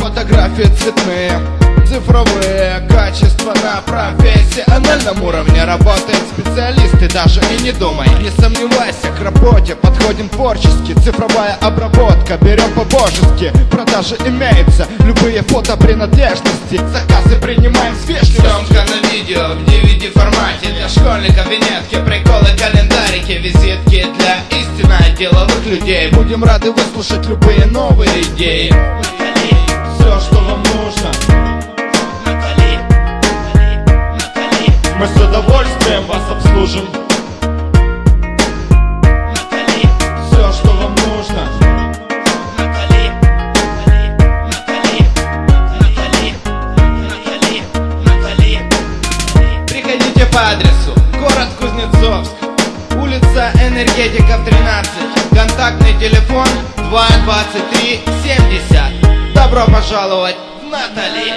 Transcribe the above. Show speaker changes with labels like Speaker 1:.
Speaker 1: Фотографии цветные. Цифровые качества на профессиональном уровне Работают специалисты, даже и не думай. Не сомневайся, к работе подходим творчески. Цифровая обработка, берем по-божески Продажи имеются, любые фотопринадлежности Заказы принимаем с
Speaker 2: Съемка на видео в DVD формате. Для школьников винетки, приколы, календарики Визитки для деловых людей.
Speaker 1: Будем рады выслушать любые новые идеи.
Speaker 2: Натали,
Speaker 1: Все, что вам нужно.
Speaker 2: Натали, Натали, Натали,
Speaker 1: Мы с удовольствием вас обслужим.
Speaker 2: Натали,
Speaker 1: Все, что вам нужно.
Speaker 2: Натали, Натали, Натали, Натали, Натали, Натали.
Speaker 1: Приходите по адресу. Город Кузнецовск Улица Энергетиков 13 Контактный телефон 223 70 Добро пожаловать в Натали